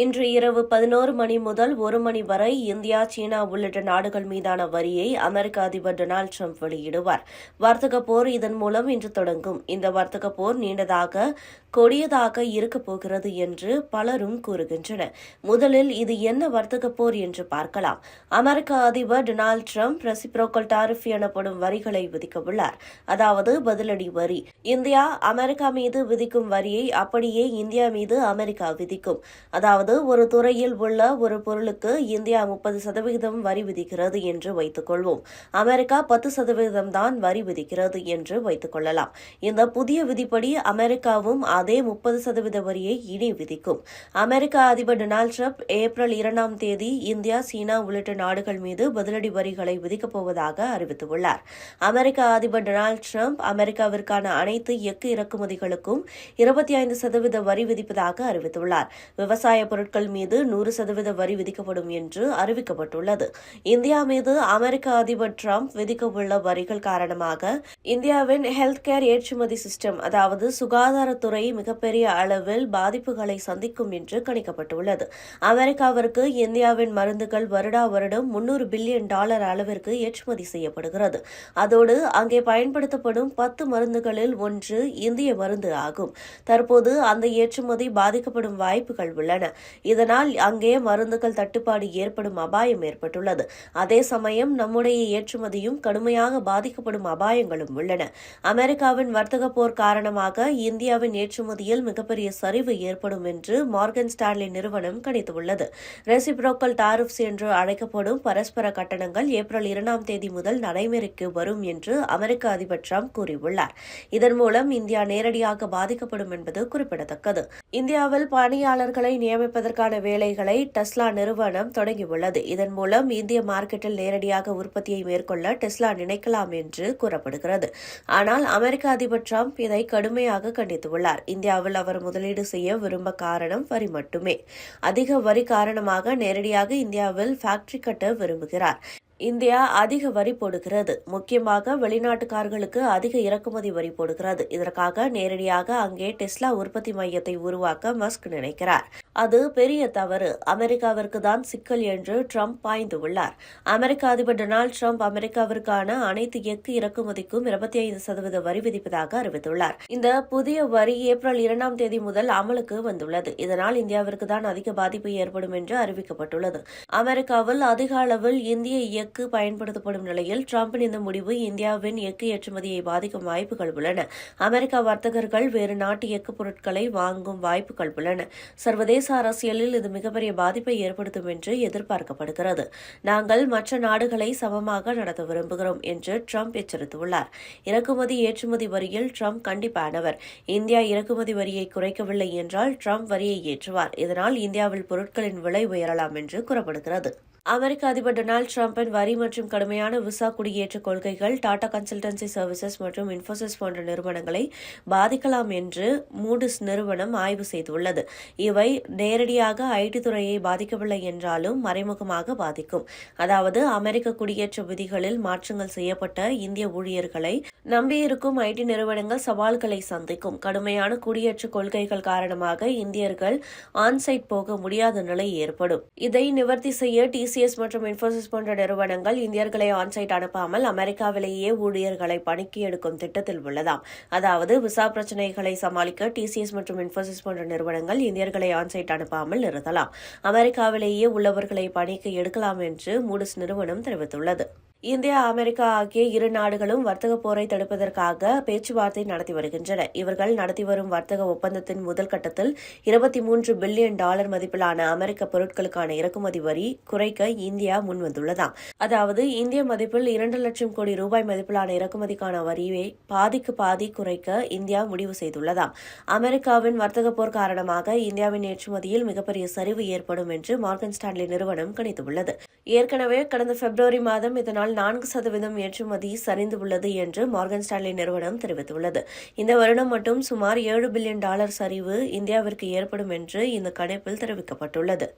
இன்று இரவு பதினோரு மணி முதல் ஒரு மணி வரை இந்தியா சீனா உள்ளிட்ட நாடுகள் மீதான வரியை அமெரிக்க அதிபர் டொனால்டு ட்ரம்ப் வெளியிடுவார். வர்த்தக போர் இதன் மூலம் இன்று தொடங்கும். இந்த வர்த்தக போர் நீண்டதாக கொடியதாக இருக்கப் போகிறது என்று பலரும் கூறுகின்றனர். முதலில் இது என்ன வர்த்தக போர் என்று பார்க்கலாம். அமெரிக்க அதிபர் டொனால்டு ட்ரம்ப் ரெசிப்ரோக்கல் டாரிஃப் எனப்படும் வரிகளை விதிக்கவுள்ளார் அதாவது பதிலடி வரி. இந்தியா அமெரிக்கா மீது விதிக்கும் வரியை அப்படியே இந்தியா மீது அமெரிக்கா விதிக்கும். அதாவது ஒரு துறையில் உள்ள ஒரு பொருளுக்கு இந்தியா முப்பது சதவிகிதம் வரி விதிக்கிறது என்று வைத்துக்கொள்வோம் அமெரிக்கா பத்து சதவிகிதம் தான் வரி விதிக்கிறது என்று வைத்துக் கொள்ளலாம். இந்த புதிய விதிப்படி அமெரிக்காவும் அதே முப்பது சதவீத வரியை இனி விதிக்கும். அமெரிக்க அதிபர் டொனால்டு ட்ரம்ப் ஏப்ரல் இரண்டாம் தேதி இந்தியா சீனா உள்ளிட்ட நாடுகள் மீது பதிலடி வரிகளை விதிக்கப் போவதாக அறிவித்துள்ளார். அமெரிக்க அதிபர் டொனால்டு ட்ரம்ப் அமெரிக்காவிற்கான அனைத்து எஃகு இறக்குமதிகளுக்கும் இருபத்தி ஐந்து சதவீத வரி விதிப்பதாக அறிவித்துள்ளார். விவசாய பொருட்கள் மீது நூறு சதவீத வரி விதிக்கப்படும் என்று அறிவிக்கப்பட்டுள்ளது. இந்தியா மீது அமெரிக்க அதிபர் ட்ரம்ப் விதிக்கவுள்ள வரிகள் காரணமாக இந்தியாவின் ஹெல்த் கேர் ஏற்றுமதி சிஸ்டம் அதாவது சுகாதாரத்துறை மிகப்பெரிய அளவில் பாதிப்புகளை சந்திக்கும் என்று கணிக்கப்பட்டுள்ளது. அமெரிக்காவிற்கு இந்தியாவின் மருந்துகள் வருடா வருடம் முன்னூறு பில்லியன் டாலர் அளவிற்கு ஏற்றுமதி செய்யப்படுகிறது. அதோடு அங்கே பயன்படுத்தப்படும் பத்து மருந்துகளில் ஒன்று இந்திய மருந்து ஆகும். தற்போது அந்த ஏற்றுமதி பாதிக்கப்படும் வாய்ப்புகள் உள்ளன. இதனால் அங்கே மருந்துகள் தட்டுப்பாடு ஏற்படும் அபாயம் ஏற்பட்டுள்ளது. அதே சமயம் நம்முடைய ஏற்றுமதியும் கடுமையாக பாதிக்கப்படும் அபாயங்களும் உள்ளன. அமெரிக்காவின் வர்த்தக போர் காரணமாக இந்தியாவின் ஏற்றுமதியில் மிகப்பெரிய சரிவு ஏற்படும் என்று மார்கன் ஸ்டான்லி நிறுவனம் கணித்துள்ளது. ரெசிப்ரோக்கல் டாரிஃப்ஸ் என்று அழைக்கப்படும் பரஸ்பர கட்டணங்கள் ஏப்ரல் இரண்டாம் தேதி முதல் நடைமுறைக்கு வரும் என்று அமெரிக்க அதிபர் ட்ரம்ப் கூறியுள்ளார். இதன் மூலம் இந்தியா நேரடியாக பாதிக்கப்படும் என்பது குறிப்பிடத்தக்கது. இந்தியாவில் பணியாளர்களை நியமிப்பதற்கான வேலைகளை டெஸ்லா நிறுவனம் தொடங்கியுள்ளது. இதன் மூலம் இந்திய மார்க்கெட்டில் நேரடியாக உற்பத்தியை மேற்கொள்ள டெஸ்லா நினைக்கலாம் என்று கூறப்படுகிறது. ஆனால் அமெரிக்க அதிபர் டிரம்ப் இதை கடுமையாக கண்டித்துள்ளார். இந்தியாவில் அவர் முதலீடு செய்ய விரும்ப காரணம் வரி மட்டுமே. அதிக வரி காரணமாக நேரடியாக இந்தியாவில் ஃபேக்டரி கட்ட விரும்புகிறார். இந்தியா அதிக வரி போடுகிறது. முக்கியமாக வெளிநாட்டுக்காரர்களுக்கு அதிக இறக்குமதி வரி போடுகிறது. இதற்காக நேரடியாக அங்கே டெஸ்லா உற்பத்தி மையத்தை உருவாக்க மஸ்க் நினைக்கிறார். அது பெரிய தவறு. அமெரிக்காவிற்கு தான் சிக்கல் என்று ட்ரம்ப் பாய்ந்துள்ளார் அமெரிக்க அதிபர் டொனால்டு ட்ரம்ப் அமெரிக்காவிற்கான அனைத்து எஃகு இறக்குமதிக்கும் இருபத்தி ஐந்து சதவீத வரி விதிப்பதாக அறிவித்துள்ளார். இந்த புதிய வரி ஏப்ரல் இரண்டாம் தேதி முதல் அமலுக்கு வந்துள்ளது. இதனால் இந்தியாவிற்கு தான் அதிக பாதிப்பு ஏற்படும் என்று அறிவிக்கப்பட்டுள்ளது. அமெரிக்காவில் அதிக அளவில் இந்திய எஃகு பயன்படுத்தப்படும் நிலையில் டிரம்பின் இந்த முடிவு இந்தியாவின் எஃகு ஏற்றுமதியை பாதிக்கும் வாய்ப்புகள் உள்ளன. அமெரிக்க வர்த்தகர்கள் வேறு நாட்டு எஃகு பொருட்களை வாங்கும் வாய்ப்புகள் உள்ளன. சர்வதேச அரசியலில் இது மிகப்பெரிய பாதிப்பை ஏற்படுத்தும் என்று எதிர்பார்க்கப்படுகிறது. நாங்கள் மற்ற நாடுகளை சமமாக நடத்த விரும்புகிறோம் என்று ட்ரம்ப் எச்சரித்துள்ளார். இறக்குமதி ஏற்றுமதி வரியில் ட்ரம்ப் கண்டிப்பானவர். இந்தியா இறக்குமதி வரியை குறைக்கவில்லை என்றால் ட்ரம்ப் வரியை ஏற்றுவார். இதனால் இந்தியாவில் பொருட்களின் விலை உயரலாம் என்று கூறப்படுகிறது. அமெரிக்க அதிபர் டொனால்டு டிரம்பின் வரி மற்றும் கடுமையான விசா குடியேற்ற கொள்கைகள் டாடா கன்சல்டன்சி சர்வீசஸ் மற்றும் இன்ஃபோசிஸ் போன்ற நிறுவனங்களை பாதிக்கலாம் என்று மூடிஸ் நிறுவனம் ஆய்வு செய்துள்ளது. இவை நேரடியாக ஐடி துறையை பாதிக்கவில்லை என்றாலும் மறைமுகமாக பாதிக்கும். அதாவது அமெரிக்க குடியேற்ற விதிகளில் மாற்றங்கள் செய்யப்பட்ட இந்திய ஊழியர்களை நம்பியிருக்கும் ஐடி நிறுவனங்கள் சவால்களை சந்திக்கும். கடுமையான குடியேற்ற கொள்கைகள் காரணமாக இந்தியர்கள் ஆன்சைட் போக முடியாத நிலை ஏற்படும். இதை நிவர்த்தி செய்ய டி டிசிஎஸ் மற்றும் இன்ஃபோசிஸ் போன்ற நிறுவனங்கள் இந்தியர்களை ஆன்சைட் அனுப்பாமல் அமெரிக்காவிலேயே ஊழியர்களை பணிக்கு எடுக்கும் திட்டத்தில் உள்ளதாம். அதாவது விசா பிரச்சினைகளை சமாளிக்க டிசிஎஸ் மற்றும் இன்ஃபோசிஸ் போன்ற நிறுவனங்கள் இந்தியர்களை ஆன்சைட் அனுப்பாமல் நிறுத்தலாம். அமெரிக்காவிலேயே உள்ளவர்களை பணிக்கு எடுக்கலாம் என்று மூடிஸ் நிறுவனம் தெரிவித்துள்ளது. இந்தியா அமெரிக்கா ஆகிய இரு நாடுகளும் வர்த்தக போரை தடுப்பதற்காக பேச்சுவார்த்தை நடத்தி வருகின்றன. இவர்கள் நடத்தி வரும் வர்த்தக ஒப்பந்தத்தின் முதல் கட்டத்தில் இருபத்தி மூன்று பில்லியன் டாலர் மதிப்பிலான அமெரிக்க பொருட்களுக்கான இறக்குமதி வரி குறைக்க இந்தியா முன்வந்துள்ளதாம். அதாவது இந்திய மதிப்பில் இரண்டு லட்சம் கோடி ரூபாய் மதிப்பிலான இறக்குமதிக்கான வரியை பாதிக்கு பாதி குறைக்க இந்தியா முடிவு செய்துள்ளதாம். அமெரிக்காவின் வர்த்தக போர் காரணமாக இந்தியாவின் ஏற்றுமதியில் மிகப்பெரிய சரிவு ஏற்படும் என்று மார்கன் ஸ்டான்லி நிறுவனம் கணித்துள்ளது. ஏற்கனவே கடந்த பிப்ரவரி மாதம் இதனால் நான்கு சதவீதம் ஏற்றுமதி சரிந்துள்ளது என்று மார்கன் ஸ்டான்லி நிறுவனம் தெரிவித்துள்ளது. இந்த வருடம் மட்டும் சுமார் ஏழு பில்லியன் டாலர் சரிவு இந்தியாவிற்கு ஏற்படும் என்று இந்த கணிப்பில் தெரிவிக்கப்பட்டுள்ளது.